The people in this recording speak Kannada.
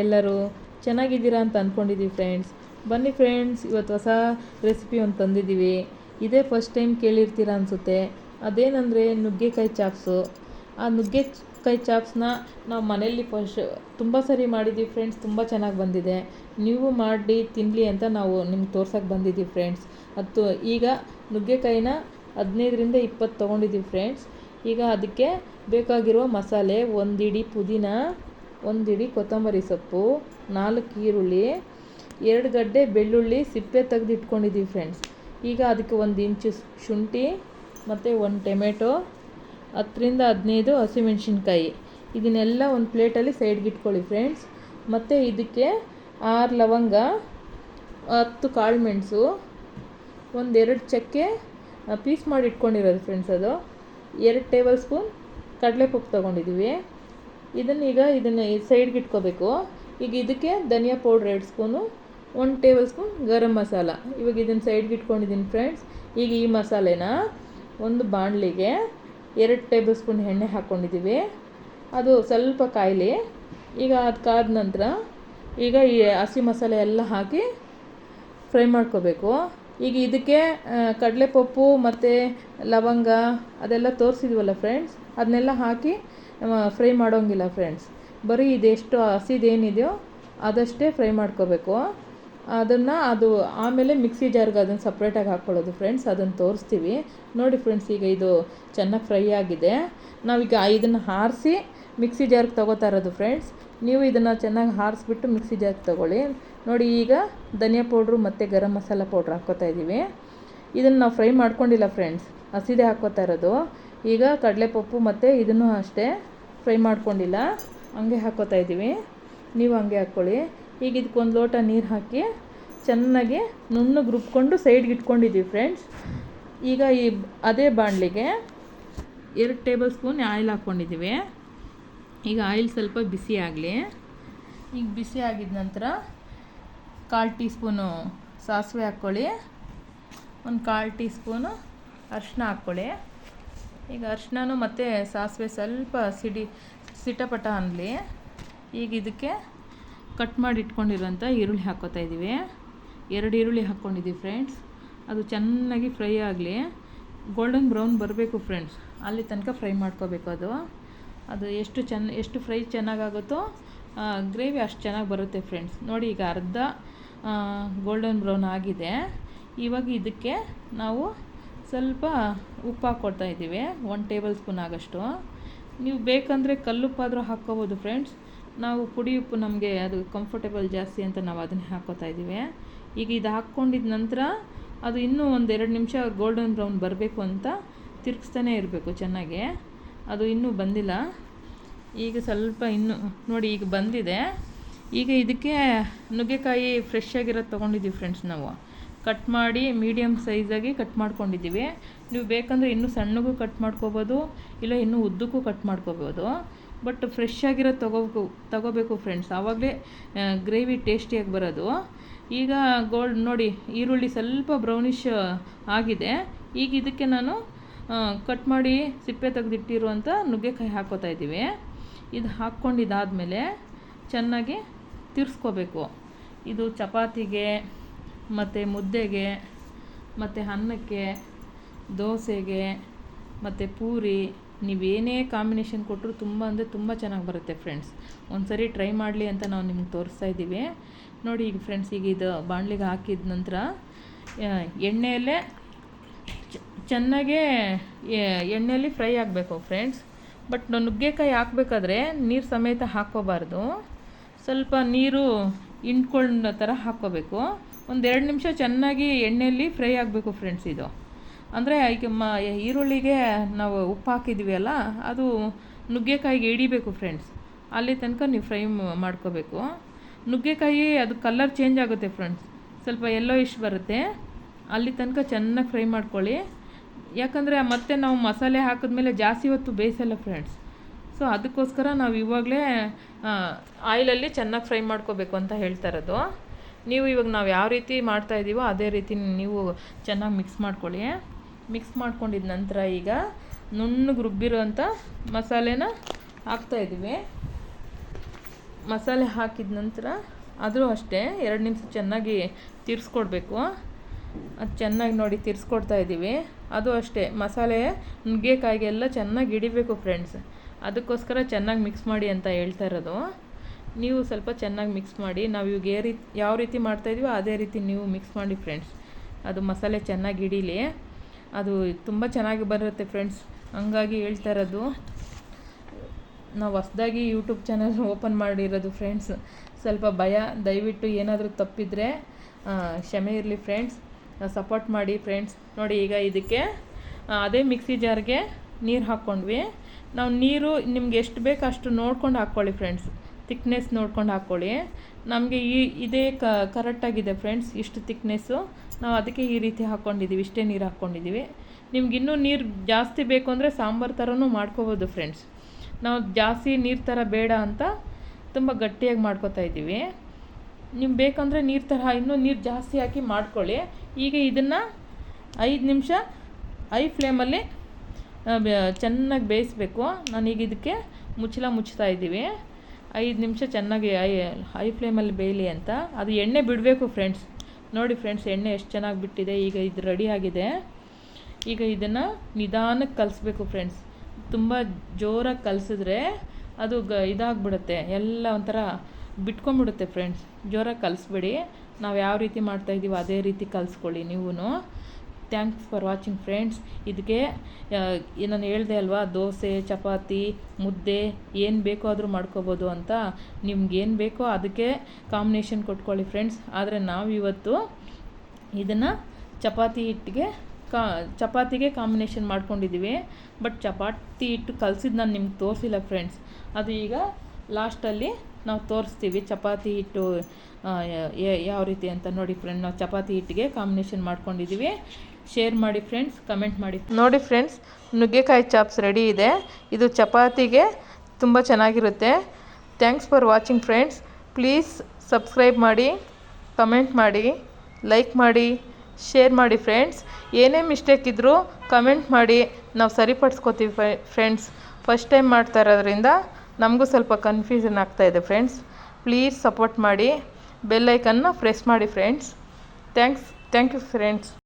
ಎಲ್ಲರೂ ಚೆನ್ನಾಗಿದ್ದೀರಾ ಅಂತ ಅಂದ್ಕೊಂಡಿದ್ದೀವಿ ಫ್ರೆಂಡ್ಸ್ ಬನ್ನಿ ಫ್ರೆಂಡ್ಸ್ ಇವತ್ತು ಹೊಸ ರೆಸಿಪಿ ಒಂದು ತಂದಿದ್ದೀವಿ. ಇದೇ ಫಸ್ಟ್ ಟೈಮ್ ಕೇಳಿರ್ತೀರ ಅನಿಸುತ್ತೆ. ಅದೇನೆಂದರೆ ನುಗ್ಗೆಕಾಯಿ ಚಾಪ್ಸು. ಆ ನುಗ್ಗೆಕಾಯಿ ಚಾಪ್ಸ್ನ ನಾವು ಮನೆಯಲ್ಲಿ ಫಸ್ಟ್ ತುಂಬ ಸರಿ ಮಾಡಿದ್ದೀವಿ ಫ್ರೆಂಡ್ಸ್ ತುಂಬ ಚೆನ್ನಾಗಿ ಬಂದಿದೆ. ನೀವು ಮಾಡಿ ತಿನ್ನಲಿ ಅಂತ ನಾವು ನಿಮ್ಗೆ ತೋರ್ಸೋಕ್ಕೆ ಬಂದಿದ್ದೀವಿ ಫ್ರೆಂಡ್ಸ್ ಅದು ಈಗ ನುಗ್ಗೆಕಾಯಿನ ಹದಿನೈದರಿಂದ ಇಪ್ಪತ್ತು ತೊಗೊಂಡಿದ್ದೀವಿ ಫ್ರೆಂಡ್ಸ್ ಈಗ ಅದಕ್ಕೆ ಬೇಕಾಗಿರುವ ಮಸಾಲೆ, ಒಂದಿಡಿ ಪುದೀನ, ಒಂದಿಡಿ ಕೊತ್ತಂಬರಿ ಸೊಪ್ಪು, ನಾಲ್ಕು ಈರುಳ್ಳಿ, ಎರಡು ಗಡ್ಡೆ ಬೆಳ್ಳುಳ್ಳಿ ಸಿಪ್ಪೆ ತೆಗೆದು ಇಟ್ಕೊಂಡಿದ್ದೀವಿ ಫ್ರೆಂಡ್ಸ್ ಈಗ ಅದಕ್ಕೆ ಒಂದು ಇಂಚು ಶುಂಠಿ, ಮತ್ತು ಒಂದು ಟೊಮೆಟೊ, ಹತ್ತರಿಂದ ಹದಿನೈದು ಹಸಿಮೆಣ್ಸಿನ್ಕಾಯಿ. ಇದನ್ನೆಲ್ಲ ಒಂದು ಪ್ಲೇಟಲ್ಲಿ ಸೈಡ್ಗೆ ಇಟ್ಕೊಳ್ಳಿ ಫ್ರೆಂಡ್ಸ್ ಮತ್ತು ಇದಕ್ಕೆ ಆರು ಲವಂಗ, ಹತ್ತು ಕಾಳು ಮೆಣಸು, ಒಂದೆರಡು ಚಕ್ಕೆ ಪೀಸ್ ಮಾಡಿ ಇಟ್ಕೊಂಡಿರೋದು ಫ್ರೆಂಡ್ಸ್ ಅದು. ಎರಡು ಟೇಬಲ್ ಸ್ಪೂನ್ ಕಡಲೆಪಪ್ಪು ತೊಗೊಂಡಿದ್ದೀವಿ ಇದನ್ನ ಈಗ ಇದನ್ನು ಸೈಡ್ಗೆ ಇಟ್ಕೋಬೇಕು. ಈಗ ಇದಕ್ಕೆ ಧನಿಯಾ ಪೌಡ್ರ್ ಎರಡು ಸ್ಪೂನು ಒಂದು ಟೇಬಲ್ ಸ್ಪೂನ್ ಗರಂ ಮಸಾಲ. ಇವಾಗ ಇದನ್ನು ಸೈಡ್ಗೆ ಇಟ್ಕೊಂಡಿದ್ದೀನಿ ಫ್ರೆಂಡ್ಸ್ ಈಗ ಈ ಮಸಾಲೆನ ಒಂದು ಬಾಣಲಿಗೆ ಎರಡು ಟೇಬಲ್ ಸ್ಪೂನ್ ಎಣ್ಣೆ ಹಾಕ್ಕೊಂಡಿದ್ದೀವಿ ಅದು ಸ್ವಲ್ಪ ಕಾಯಲಿ. ಈಗ ಅದು ಕಾದ ನಂತರ ಈಗ ಈ ಹಸಿ ಮಸಾಲೆ ಎಲ್ಲ ಹಾಕಿ ಫ್ರೈ ಮಾಡ್ಕೋಬೇಕು. ಈಗ ಇದಕ್ಕೆ ಕಡಲೆಪಪ್ಪು ಮತ್ತು ಲವಂಗ ಅದೆಲ್ಲ ತೋರಿಸಿದ್ವಲ್ಲ ಫ್ರೆಂಡ್ಸ್ ಅದನ್ನೆಲ್ಲ ಹಾಕಿ ಫ್ರೈ ಮಾಡೋಂಗಿಲ್ಲ ಫ್ರೆಂಡ್ಸ್ ಬರೀ ಇದೆಷ್ಟು ಹಸಿದೇನಿದೆಯೋ ಅದಷ್ಟೇ ಫ್ರೈ ಮಾಡ್ಕೋಬೇಕು. ಅದನ್ನು ಅದು ಆಮೇಲೆ ಮಿಕ್ಸಿ ಜಾರ್ಗೆ ಅದನ್ನು ಸಪ್ರೇಟಾಗಿ ಹಾಕ್ಕೊಳ್ಳೋದು ಫ್ರೆಂಡ್ಸ್ ಅದನ್ನು ತೋರಿಸ್ತೀವಿ. ನೋಡಿ ಫ್ರೆಂಡ್ಸ್ ಈಗ ಇದು ಚೆನ್ನಾಗಿ ಫ್ರೈ ಆಗಿದೆ. ನಾವೀಗ ಇದನ್ನು ಹಾರಿಸಿ ಮಿಕ್ಸಿ ಜಾರ್ಗೆ ತೊಗೋತಾ ಇರೋದು ಫ್ರೆಂಡ್ಸ್ ನೀವು ಇದನ್ನು ಚೆನ್ನಾಗಿ ಹಾರಿಸ್ಬಿಟ್ಟು ಮಿಕ್ಸಿ ಜಾರ್ಗೆ ತೊಗೊಳ್ಳಿ. ನೋಡಿ ಈಗ ಧನಿಯಾ ಪೌಡ್ರು ಮತ್ತು ಗರಂ ಮಸಾಲ ಪೌಡ್ರ್ ಹಾಕ್ಕೋತಾ ಇದ್ದೀವಿ. ಇದನ್ನು ನಾವು ಫ್ರೈ ಮಾಡ್ಕೊಂಡಿಲ್ಲ ಫ್ರೆಂಡ್ಸ್ ಹಸಿದೆ ಹಾಕ್ಕೋತಾ ಇರೋದು. ಈಗ ಕಡಲೆಪಪ್ಪು ಮತ್ತು ಇದನ್ನು ಅಷ್ಟೇ ಫ್ರೈ ಮಾಡ್ಕೊಂಡಿಲ್ಲ. ಹಂಗೆ ಹಾಕ್ಕೋತಾ ಇದ್ದೀವಿ. ನೀವು ಹಂಗೆ ಹಾಕ್ಕೊಳ್ಳಿ. ಈಗ ಇದಕ್ಕೊಂದು ಲೋಟ ನೀರು ಹಾಕಿ ಚೆನ್ನಾಗಿ ನುಣ್ಣಗೆ ರುಬ್ಕೊಂಡು ಸೈಡ್ಗೆ ಇಟ್ಕೊಂಡಿದ್ದೀವಿ ಫ್ರೆಂಡ್ಸ್ ಈಗ ಈ ಅದೇ ಬಾಣಲಿಗೆ ಎರಡು ಟೇಬಲ್ ಸ್ಪೂನ್ ಆಯಿಲ್ ಹಾಕ್ಕೊಂಡಿದ್ದೀವಿ. ಈಗ ಆಯಿಲ್ ಸ್ವಲ್ಪ ಬಿಸಿ ಆಗಲಿ. ಈಗ ಬಿಸಿ ಆಗಿದ ನಂತರ ಕಾಲು ಟೀ ಸ್ಪೂನು ಸಾಸಿವೆ ಹಾಕ್ಕೊಳ್ಳಿ. ಒಂದು ಕಾಲು ಟೀ ಸ್ಪೂನು ಅರಿಶಿನ ಹಾಕ್ಕೊಳ್ಳಿ. ಈಗ ಅರಿಶಿನೂ ಮತ್ತು ಸಾಸಿವೆ ಸ್ವಲ್ಪ ಸಿಡಿ ಸಿಟಪಟ ಅನ್ನಲಿ ಈಗ ಇದಕ್ಕೆ ಕಟ್ ಮಾಡಿ ಇಟ್ಕೊಂಡಿರೋಂಥ ಈರುಳ್ಳಿ ಹಾಕ್ಕೋತಾ ಇದ್ದೀವಿ ಎರಡು ಈರುಳ್ಳಿ ಹಾಕ್ಕೊಂಡಿದ್ದೀವಿ ಫ್ರೆಂಡ್ಸ್. ಅದು ಚೆನ್ನಾಗಿ ಫ್ರೈ ಆಗಲಿ. ಗೋಲ್ಡನ್ ಬ್ರೌನ್ ಬರಬೇಕು ಫ್ರೆಂಡ್ಸ್. ಅಲ್ಲಿ ತನಕ ಫ್ರೈ ಮಾಡ್ಕೋಬೇಕು ಅದು. ಅದು ಎಷ್ಟು ಚೆನ್ನ, ಎಷ್ಟು ಫ್ರೈ ಚೆನ್ನಾಗಾಗುತ್ತೋ ಗ್ರೇವಿ ಅಷ್ಟು ಚೆನ್ನಾಗಿ ಬರುತ್ತೆ ಫ್ರೆಂಡ್ಸ್. ನೋಡಿ ಈಗ ಅರ್ಧ ಗೋಲ್ಡನ್ ಬ್ರೌನ್ ಆಗಿದೆ. ಇವಾಗ ಇದಕ್ಕೆ ನಾವು ಸ್ವಲ್ಪ ಉಪ್ಪು ಹಾಕ್ಕೊಡ್ತಾ ಇದ್ದೀವಿ. ಒನ್ ಟೇಬಲ್ ಸ್ಪೂನ್ ಆಗೋಷ್ಟು. ನೀವು ಬೇಕಂದರೆ ಕಲ್ಲುಪ್ಪಾದರೂ ಹಾಕ್ಕೋಬೋದು ಫ್ರೆಂಡ್ಸ್ ನಾವು ಪುಡಿ ಉಪ್ಪು ನಮಗೆ ಅದು ಕಂಫರ್ಟೇಬಲ್ ಜಾಸ್ತಿ ಅಂತ ನಾವು ಅದನ್ನೇ ಹಾಕ್ಕೋತಾ ಇದ್ದೀವಿ. ಈಗ ಇದು ಹಾಕ್ಕೊಂಡಿದ ನಂತರ ಅದು ಇನ್ನೂ ಒಂದು ಎರಡು ನಿಮಿಷ ಗೋಲ್ಡನ್ ಬ್ರೌನ್ ಬರಬೇಕು ಅಂತ ತಿರುಗಿಸ್ತಾನೆ ಇರಬೇಕು ಚೆನ್ನಾಗಿ. ಅದು ಇನ್ನೂ ಬಂದಿಲ್ಲ. ಈಗ ಸ್ವಲ್ಪ ಇನ್ನೂ, ನೋಡಿ ಈಗ ಬಂದಿದೆ. ಈಗ ಇದಕ್ಕೆ ನುಗ್ಗೆಕಾಯಿ ಫ್ರೆಶ್ ಆಗಿರೋದು ತೊಗೊಂಡಿದ್ದೀವಿ ಫ್ರೆಂಡ್ಸ್ ನಾವು. ಕಟ್ ಮಾಡಿ ಮೀಡಿಯಮ್ ಸೈಜಾಗಿ ಕಟ್ ಮಾಡ್ಕೊಂಡಿದ್ದೀವಿ. ನೀವು ಬೇಕಂದರೆ ಇನ್ನೂ ಸಣ್ಣಗೂ ಕಟ್ ಮಾಡ್ಕೋಬೋದು, ಇಲ್ಲ ಇನ್ನೂ ಉದ್ದಕ್ಕೂ ಕಟ್ ಮಾಡ್ಕೋಬೋದು. ಬಟ್ ಫ್ರೆಶ್ ಆಗಿರೋದು ತೊಗೋಬೇಕು, ತಗೋಬೇಕು ಫ್ರೆಂಡ್ಸ್ ಆವಾಗಲೇ ಗ್ರೇವಿ ಟೇಸ್ಟಿಯಾಗಿ ಬರೋದು. ಈಗ ಗೋಲ್ಡ್ ನೋಡಿ, ಈರುಳ್ಳಿ ಸ್ವಲ್ಪ ಬ್ರೌನಿಷ್ ಆಗಿದೆ. ಈಗ ಇದಕ್ಕೆ ನಾನು ಕಟ್ ಮಾಡಿ ಸಿಪ್ಪೆ ತೆಗೆದಿಟ್ಟಿರುವಂಥ ನುಗ್ಗೆಕಾಯಿ ಹಾಕ್ಕೋತಾ ಇದ್ದೀವಿ. ಇದು ಹಾಕ್ಕೊಂಡಿದ್ದಾದಮೇಲೆ ಚೆನ್ನಾಗಿ ತಿರ್ಸ್ಕೋಬೇಕು. ಇದು ಚಪಾತಿಗೆ, ಮತ್ತು ಮುದ್ದೆಗೆ, ಮತ್ತು ಅನ್ನಕ್ಕೆ, ದೋಸೆಗೆ, ಮತ್ತು ಪೂರಿ. ನೀವೇನೇ ಕಾಂಬಿನೇಷನ್ ಕೊಟ್ಟರು ತುಂಬ ಅಂದರೆ ತುಂಬ ಚೆನ್ನಾಗಿ ಬರುತ್ತೆ ಫ್ರೆಂಡ್ಸ್. ಒಂದು ಸರಿ ಟ್ರೈ ಮಾಡಲಿ ಅಂತ ನಾವು ನಿಮ್ಗೆ ತೋರಿಸ್ತಾ ಇದ್ದೀವಿ. ನೋಡಿ ಈಗ ಫ್ರೆಂಡ್ಸ್, ಈಗ ಇದು ಬಾಣಲಿಗೆ ಹಾಕಿದ ನಂತರ ಎಣ್ಣೆಯಲ್ಲೇ ಚೆನ್ನಾಗೇ ಎಣ್ಣೆಯಲ್ಲಿ ಫ್ರೈ ಆಗಬೇಕು ಫ್ರೆಂಡ್ಸ್. ಬಟ್ ನುಗ್ಗೆಕಾಯಿ ಹಾಕ್ಬೇಕಾದ್ರೆ ನೀರು ಸಮೇತ ಹಾಕ್ಕೋಬಾರ್ದು. ಸ್ವಲ್ಪ ನೀರು ಇಂಟ್ಕೊಂಡ ಥರ ಹಾಕ್ಕೋಬೇಕು. ಒಂದೆರಡು ನಿಮಿಷ ಚೆನ್ನಾಗಿ ಎಣ್ಣೆಯಲ್ಲಿ ಫ್ರೈ ಆಗಬೇಕು ಫ್ರೆಂಡ್ಸ್ ಇದು. ಅಂದರೆ ಈಗ ಮ, ಈರುಳ್ಳಿಗೆ ನಾವು ಉಪ್ಪು ಹಾಕಿದ್ದೀವಿ ಅಲ್ಲ, ಅದು ನುಗ್ಗೆಕಾಯಿಗೆ ಹಿಡಿಬೇಕು ಫ್ರೆಂಡ್ಸ್ ಅಲ್ಲಿ ತನಕ ನೀವು ಫ್ರೈ ಮಾಡ್ಕೋಬೇಕು. ನುಗ್ಗೆಕಾಯಿ ಅದು ಕಲರ್ ಚೇಂಜ್ ಆಗುತ್ತೆ ಫ್ರೆಂಡ್ಸ್ ಸ್ವಲ್ಪ ಎಲ್ಲೋ ಇಶ್ ಬರುತ್ತೆ. ಅಲ್ಲಿ ತನಕ ಚೆನ್ನಾಗಿ ಫ್ರೈ ಮಾಡ್ಕೊಳ್ಳಿ. ಯಾಕಂದರೆ ಮತ್ತೆ ನಾವು ಮಸಾಲೆ ಹಾಕಿದ್ಮೇಲೆ ಜಾಸ್ತಿ ಹೊತ್ತು ಬೇಯಿಸಲ್ಲ ಫ್ರೆಂಡ್ಸ್ ಸೊ ಅದಕ್ಕೋಸ್ಕರ ನಾವು ಇವಾಗಲೇ ಆಯಿಲಲ್ಲಿ ಚೆನ್ನಾಗಿ ಫ್ರೈ ಮಾಡ್ಕೋಬೇಕು ಅಂತ ಹೇಳ್ತಾ ಇರೋದು. ನೀವು ಇವಾಗ ನಾವು ಯಾವ ರೀತಿ ಮಾಡ್ತಾ ಇದ್ದೀವೋ ಅದೇ ರೀತಿ ನೀವು ಚೆನ್ನಾಗಿ ಮಿಕ್ಸ್ ಮಾಡ್ಕೊಳ್ಳಿ. ಮಿಕ್ಸ್ ಮಾಡ್ಕೊಂಡಿದ ನಂತರ ಈಗ ನುಣ್ಣಗೆ ರುಬ್ಬಿರೋಂಥ ಮಸಾಲೆನ ಹಾಕ್ತಾಯಿದ್ದೀವಿ ಮಸಾಲೆ ಹಾಕಿದ ನಂತರ ಆದರೂ ಅಷ್ಟೇ ಎರಡು ನಿಮಿಷ ಚೆನ್ನಾಗಿ ತಿರ್ಸ್ಕೊಡ್ಬೇಕು. ಅದು ಚೆನ್ನಾಗಿ ನೋಡಿ ತಿರ್ಸ್ಕೊಡ್ತಾ ಇದ್ದೀವಿ ಅದು ಅಷ್ಟೇ ಮಸಾಲೆ ನುಗ್ಗೆಕಾಯಿಗೆಲ್ಲ ಚೆನ್ನಾಗಿ ಹಿಡಿಬೇಕು ಫ್ರೆಂಡ್ಸ್ ಅದಕ್ಕೋಸ್ಕರ ಚೆನ್ನಾಗಿ ಮಿಕ್ಸ್ ಮಾಡಿ ಅಂತ ಹೇಳ್ತಾ ಇರೋದು. ನೀವು ಸ್ವಲ್ಪ ಚೆನ್ನಾಗಿ ಮಿಕ್ಸ್ ಮಾಡಿ, ನಾವು ಇವಾಗ ಏ ರೀತಿ, ಯಾವ ರೀತಿ ಮಾಡ್ತಾಯಿದ್ದೀವೋ ಅದೇ ರೀತಿ ನೀವು ಮಿಕ್ಸ್ ಮಾಡಿ ಫ್ರೆಂಡ್ಸ್ ಅದು ಮಸಾಲೆ ಚೆನ್ನಾಗಿ ಹಿಡೀಲಿ. ಅದು ತುಂಬ ಚೆನ್ನಾಗಿ ಬರುತ್ತೆ ಫ್ರೆಂಡ್ಸ್ ಹಂಗಾಗಿ ಹೇಳ್ತಾ ಇರೋದು, ನಾವು ಹೊಸ್ದಾಗಿ ಯೂಟ್ಯೂಬ್ ಚಾನಲ್ ಓಪನ್ ಮಾಡಿರೋದು ಫ್ರೆಂಡ್ಸ್ ಸ್ವಲ್ಪ ಭಯ, ದಯವಿಟ್ಟು ಏನಾದರೂ ತಪ್ಪಿದರೆ ಕ್ಷಮೆ ಇರಲಿ ಫ್ರೆಂಡ್ಸ್ ಸಪೋರ್ಟ್ ಮಾಡಿ ಫ್ರೆಂಡ್ಸ್ ನೋಡಿ ಈಗ ಇದಕ್ಕೆ ಅದೇ ಮಿಕ್ಸಿ ಜಾರ್ಗೆ ನೀರು ಹಾಕ್ಕೊಂಡ್ವಿ ನಾವು ನೀರು ನಿಮ್ಗೆ ಎಷ್ಟು ಬೇಕು ಅಷ್ಟು ನೋಡ್ಕೊಂಡು ಹಾಕ್ಕೊಳ್ಳಿ ಫ್ರೆಂಡ್ಸ್ ತಿಕ್ನೆಸ್ ನೋಡ್ಕೊಂಡು ಹಾಕ್ಕೊಳ್ಳಿ ನಮಗೆ ಈ, ಇದೇ ಕ ಕರೆಕ್ಟಾಗಿದೆ ಫ್ರೆಂಡ್ಸ್ ಇಷ್ಟು ತಿಕ್ನೆಸ್ಸು ನಾವು ಅದಕ್ಕೆ ಈ ರೀತಿ ಹಾಕ್ಕೊಂಡಿದ್ದೀವಿ ಇಷ್ಟೇ ನೀರು ಹಾಕ್ಕೊಂಡಿದ್ದೀವಿ ನಿಮ್ಗೆ ಇನ್ನೂ ನೀರು ಜಾಸ್ತಿ ಬೇಕು ಅಂದರೆ ಸಾಂಬಾರು ಥರನೂ ಮಾಡ್ಕೋಬೋದು ಫ್ರೆಂಡ್ಸ್ ನಾವು ಜಾಸ್ತಿ ನೀರು ಥರ ಬೇಡ ಅಂತ ತುಂಬ ಗಟ್ಟಿಯಾಗಿ ಮಾಡ್ಕೊತಾ ಇದ್ದೀವಿ. ನಿಮ್ಗೆ ಬೇಕಂದರೆ ನೀರು ಥರ ಇನ್ನೂ ನೀರು ಜಾಸ್ತಿ ಹಾಕಿ ಮಾಡ್ಕೊಳ್ಳಿ. ಈಗ ಇದನ್ನು ಐದು ನಿಮಿಷ, ಐ ಫ್ಲೇಮಲ್ಲಿ ಚೆನ್ನಾಗಿ ಬೇಯಿಸ್ಬೇಕು. ನಾನೀಗ ಇದಕ್ಕೆ ಮುಚ್ಚಳ ಮುಚ್ತಾ ಇದ್ದೀವಿ. ಐದು ನಿಮಿಷ ಚೆನ್ನಾಗಿ ಹೈ ಫ್ಲೇಮಲ್ಲಿ ಬೇಯಲಿ ಅಂತ. ಅದು ಎಣ್ಣೆ ಬಿಡಬೇಕು ಫ್ರೆಂಡ್ಸ್. ನೋಡಿ ಫ್ರೆಂಡ್ಸ್, ಎಣ್ಣೆ ಎಷ್ಟು ಚೆನ್ನಾಗಿ ಬಿಟ್ಟಿದೆ. ಈಗ ಇದು ರೆಡಿ ಆಗಿದೆ. ಈಗ ಇದನ್ನು ನಿಧಾನಕ್ಕೆ ಕಲಿಸ್ಬೇಕು ಫ್ರೆಂಡ್ಸ್. ತುಂಬ ಜೋರಾಗಿ ಕಲಿಸಿದ್ರೆ ಅದು ಗ, ಇದಾಗ್ಬಿಡುತ್ತೆ. ಎಲ್ಲ ಒಂಥರ ಬಿಟ್ಕೊಂಬಿಡುತ್ತೆ ಫ್ರೆಂಡ್ಸ್. ಜೋರಾಗಿ ಕಲಿಸ್ಬೇಡಿ. ನಾವು ಯಾವ ರೀತಿ ಮಾಡ್ತಾಯಿದ್ದೀವೋ ಅದೇ ರೀತಿ ಕಲಿಸ್ಕೊಳ್ಳಿ ನೀವೂ ಥ್ಯಾಂಕ್ಸ್ ಫಾರ್ ವಾಚಿಂಗ್ ಫ್ರೆಂಡ್ಸ್ ಇದಕ್ಕೆ ನಾನು ಹೇಳಿದೆ ಅಲ್ವಾ, ದೋಸೆ, ಚಪಾತಿ, ಮುದ್ದೆ, ಏನು ಬೇಕೋ ಆದರೂ ಮಾಡ್ಕೋಬೋದು ಅಂತ. ನಿಮ್ಗೆ ಏನು ಬೇಕೋ ಅದಕ್ಕೆ ಕಾಂಬಿನೇಷನ್ ಕೊಟ್ಕೊಳ್ಳಿ ಫ್ರೆಂಡ್ಸ್ ಆದರೆ ನಾವು ಇವತ್ತು ಇದನ್ನು ಚಪಾತಿ ಹಿಟ್ಟಿಗೆ, ಕಾ, ಚಪಾತಿಗೆ ಕಾಂಬಿನೇಷನ್ ಮಾಡ್ಕೊಂಡಿದ್ದೀವಿ ಬಟ್ ಚಪಾತಿ ಹಿಟ್ಟು ಕಲಸಿದ್ದು ನಾನು ನಿಮ್ಗೆ ತೋರಿಸಿಲ್ಲ ಫ್ರೆಂಡ್ಸ್ ಅದು ಈಗ ಲಾಸ್ಟಲ್ಲಿ ನಾವು ತೋರಿಸ್ತೀವಿ ಚಪಾತಿ ಹಿಟ್ಟು ಯಾವ ರೀತಿ ಅಂತ. ನೋಡಿ ಫ್ರೆಂಡ್ ನಾವು ಚಪಾತಿ ಹಿಟ್ಟಿಗೆ ಕಾಂಬಿನೇಷನ್ ಮಾಡ್ಕೊಂಡಿದ್ದೀವಿ ಶೇರ್ ಮಾಡಿ ಫ್ರೆಂಡ್ಸ್ ಕಮೆಂಟ್ ಮಾಡಿ. ನೋಡಿ ಫ್ರೆಂಡ್ಸ್ ನುಗ್ಗೆಕಾಯಿ ಚಾಪ್ಸ್ ರೆಡಿ ಇದೆ. ಇದು ಚಪಾತಿಗೆ ತುಂಬ ಚೆನ್ನಾಗಿರುತ್ತೆ. Thanks for watching friends please subscribe ಮಾಡಿ ಕಮೆಂಟ್ ಮಾಡಿ ಲೈಕ್ ಮಾಡಿ ಶೇರ್ ಮಾಡಿ ಫ್ರೆಂಡ್ಸ್ ಏನೇ ಮಿಸ್ಟೇಕ್ ಇದ್ದರೂ ಕಮೆಂಟ್ ಮಾಡಿ. ನಾವು ಸರಿಪಡಿಸ್ಕೋತೀವಿ ಫ್ರೆಂಡ್ಸ್ ಫಸ್ಟ್ ಟೈಮ್ ಮಾಡ್ತಾ ಇರೋದ್ರಿಂದ ನಮಗೂ ಸ್ವಲ್ಪ ಕನ್ಫ್ಯೂಷನ್ ಆಗ್ತಾಯಿದೆ ಫ್ರೆಂಡ್ಸ್ ಪ್ಲೀಸ್ ಸಪೋರ್ಟ್ ಮಾಡಿ. ಬೆಲ್ಲೈಕನ್ನ ಪ್ರೆಸ್ ಮಾಡಿ friends thanks thank you friends